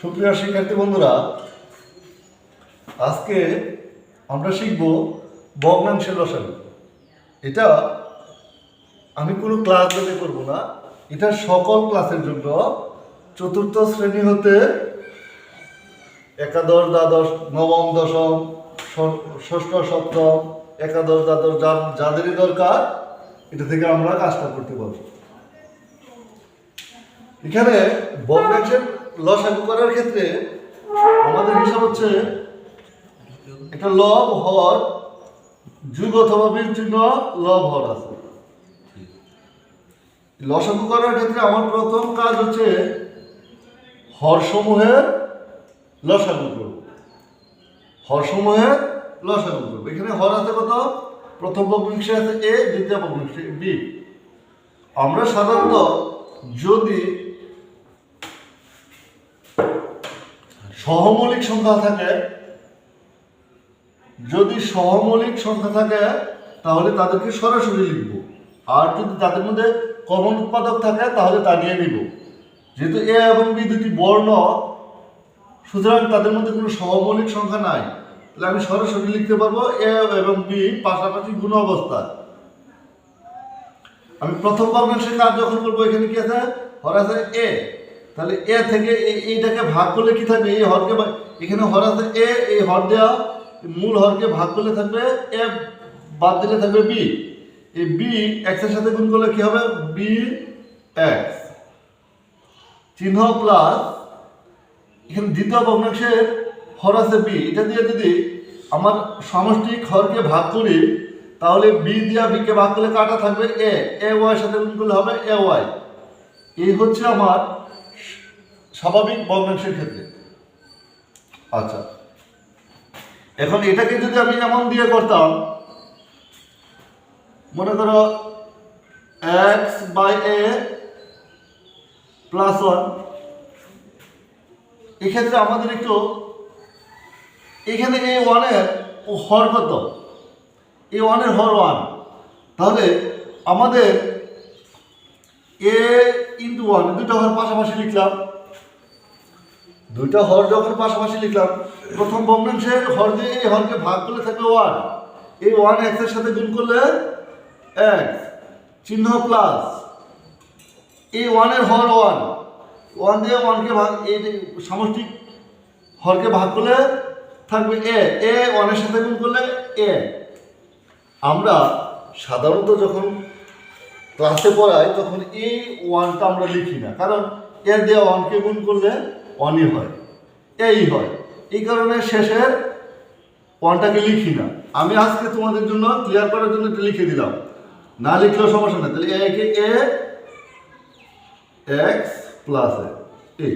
সুপ্রিয় শিক্ষার্থী বন্ধুরা, আজকে আমরা শিখব ভগ্নাংশের রসায়ন। এটা আমি কোনো ক্লাস জন্য করব না। এটা সকল ক্লাসের জন্য চতুর্থ শ্রেণি হতে একাদশ, দ্বাদশ, নবম, দশম, ষষ্ঠ সপ্তম, একাদশ, দ্বাদশ যাদেরই দরকার, এটা থেকে আমরা কাজটা করতে পারব। এখানে ভগ্নাংশের লসাগু করার ক্ষেত্রে আমাদের হিসাব হচ্ছে একটা লব হর যুগ অথবা বিচ্ছিন্ন লব হর আছে। লসাগু করার ক্ষেত্রে আমার প্রথম কাজ হচ্ছে হরসমূহের লসাগু করব। হরসমূহের লসাগু করব। এখানে হর আছে কত? প্রথম ভগ্নাংশে আছে এ, দ্বিতীয় ভগ্নাংশে বি। আমরা সাধারণত যদি সহমৌলিক সংখ্যা থাকে। যদি সহমৌলিক সংখ্যা থাকে, তাহলে তাদেরকে সরাসরি লিখব। আর যদি তাদের মধ্যে কমন উৎপাদক থাকে, তাহলে তা নিয়ে নিব। যেহেতু এ এবং বি দুটি বর্ণ, সুতরাং তাদের মধ্যে কোনো সহমৌলিক সংখ্যা নাই। তাহলে আমি সরাসরি লিখতে পারব এ এবং বি পাশাপাশি গুণ অবস্থা আমি প্রথম ভগ্নাংশের কাজ যখন করব, এখানে কি আছে? হর আছে এ তাহলে এ থেকে এই- এইটাকে ভাগ করলে কি থাকবে? এই হরকে এখানে হর আছে এ, এই হর দেওয়া মূল হরকে ভাগ করলে থাকবে এ, বাদ দিলে থাকবে বি। এই বি এক্সের সাথে গুণ করলে কি হবে? বি এক্স চিহ্ন প্লাস এখানে দ্বিতীয় ভগ্নাংশের হর আছে বি। এটা দিয়ে যদি আমার সমষ্টিক হরকে ভাগ করি, তাহলে বি দিয়া বিকে ভাগ করলে কাটা থাকবে এ। এ ওয়াই সাথে গুণ করলে হবে এ ওয়াই এই হচ্ছে আমার স্বাভাবিক ভগ্নাংশের ক্ষেত্রে। আচ্ছা। এখন এটাকে যদি আমি এমন দিয়ে করতাম, মনে করো X by A plus one এক্ষেত্রে আমাদের একটু এখানে এই ওয়ানের হর কত? এ ওয়ানের হর ওয়ান তাহলে আমাদের এ ইন্টু ওয়ান দুটো হর পাশাপাশি লিখলাম। দুইটা হর যখন পাশাপাশি লিখলাম, প্রথম ভগ্নাংশের হর দিয়ে এই হরকে ভাগ করলে থাকবে ওয়ান এই ওয়ান এক্সের সাথে গুণ করলে এক্স চিহ্ন প্লাস এই ওয়ানের হর ওয়ান ওয়ান দিয়ে ওয়ানকে ভাগ এই সামষ্টিক হরকে ভাগ করলে থাকবে এ এ ওয়ানের সাথে গুণ করলে এ আমরা সাধারণত যখন ক্লাসে পড়াই, তখন এই ওয়ানটা আমরা লিখি না। কারণ এ দিয়ে ওয়ানকে গুণ করলে ওয়ানই হয় এই হয়। এই কারণে শেষের ওয়ানটাকে লিখি না। আমি আজকে তোমাদের জন্য ক্লিয়ার করার জন্য এটা লিখে দিলাম। না লিখলেও সমস্যা নেই। তাহলে একে এ এক্স প্লাস এ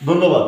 ধন্যবাদ।